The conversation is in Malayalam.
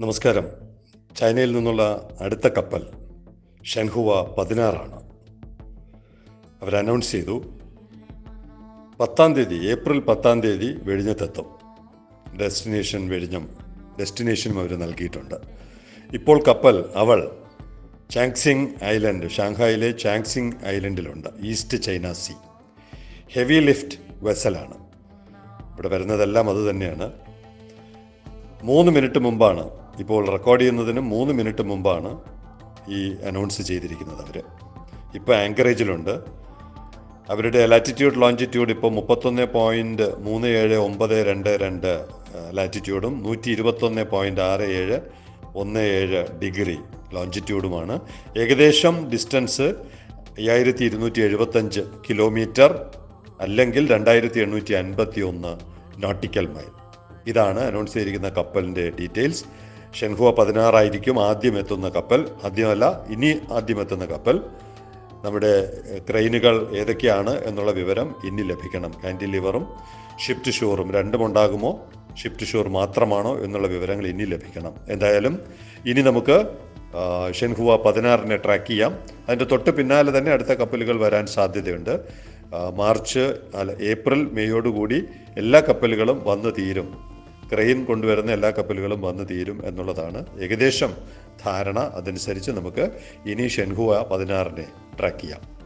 നമസ്കാരം. ചൈനയിൽ നിന്നുള്ള അടുത്ത കപ്പൽ ഷെൻഹുവ പതിനാറാണ്. അവർ അനൗൺസ് ചെയ്തു പത്താം തീയതി ഏപ്രിൽ പത്താം തീയതി വെടിഞ്ഞത്തെത്തും. ഡെസ്റ്റിനേഷൻ വെഴിഞ്ഞം ഡെസ്റ്റിനേഷനും അവർ നൽകിയിട്ടുണ്ട്. ഇപ്പോൾ കപ്പൽ അവൾ ചാങ്സിങ് ഐലൻഡ് ഷാങ്ഹായിലെ Changxing ഐലൻഡിലുണ്ട് East China Sea. Heavy lift വെസലാണ്. ഇവിടെ വരുന്നതെല്ലാം അത് തന്നെയാണ്. മൂന്ന് മിനിറ്റ് മുമ്പാണ് ഇപ്പോൾ റെക്കോർഡ് ചെയ്യുന്നതിന് മൂന്ന് മിനിറ്റ് മുമ്പാണ് ഈ അനൗൺസ് ചെയ്തിരിക്കുന്നത് അവർ ഇപ്പോൾ ആങ്കറേജിലുണ്ട് അവരുടെ ലാറ്റിറ്റ്യൂഡ് ലോഞ്ചിറ്റ്യൂഡ് ഇപ്പോൾ മുപ്പത്തൊന്ന് പോയിന്റ് മൂന്ന് ഏഴ് ഒമ്പത് രണ്ട് രണ്ട് ലാറ്റിറ്റ്യൂഡും നൂറ്റി ഇരുപത്തൊന്ന് പോയിന്റ് ആറ് ഏഴ് ഒന്ന് ഏഴ് ഡിഗ്രി ലോഞ്ചിറ്റ്യൂഡുമാണ് ഏകദേശം ഡിസ്റ്റൻസ് അയ്യായിരത്തി ഇരുന്നൂറ്റി എഴുപത്തഞ്ച് കിലോമീറ്റർ അല്ലെങ്കിൽ രണ്ടായിരത്തി എണ്ണൂറ്റി അൻപത്തി ഒന്ന് നോട്ടിക്കൽ മൈൽ ഇതാണ് അനൗൺസ് ചെയ്തിരിക്കുന്ന കപ്പലിന്റെ ഡീറ്റെയിൽസ് ഷെൻഹുവ പതിനാറായിരിക്കും ആദ്യം എത്തുന്ന കപ്പൽ. ആദ്യമല്ല ഇനി ആദ്യം എത്തുന്ന കപ്പൽ. നമ്മുടെ ക്രെയിനുകൾ ഏതൊക്കെയാണ് എന്നുള്ള വിവരം ഇനി ലഭിക്കണം. കാന്റിലിവറും ഷിഫ്റ്റ് ഷോറും രണ്ടും ഉണ്ടാകുമോ ഷിഫ്റ്റ് ഷോർ മാത്രമാണോ എന്നുള്ള വിവരങ്ങൾ ഇനി ലഭിക്കണം. എന്തായാലും ഇനി നമുക്ക് ഷെൻഹുവ പതിനാറിനെ ട്രാക്ക് ചെയ്യാം. അതിന്റെ തൊട്ട് പിന്നാലെ തന്നെ അടുത്ത കപ്പലുകൾ വരാൻ സാധ്യതയുണ്ട്. മാർച്ച് അല്ല ഏപ്രിൽ മെയ്യോടുകൂടി എല്ലാ കപ്പലുകളും വന്നു തീരും. ക്രെയിൻ കൊണ്ടുവരുന്ന എല്ലാ കപ്പലുകളും വന്നു തീരും എന്നുള്ളതാണ് ഏകദേശം ധാരണ. അതനുസരിച്ച് നമുക്ക് ഇനി ഷെൻഹുവ പതിനാറിനെ ട്രാക്ക് ചെയ്യാം.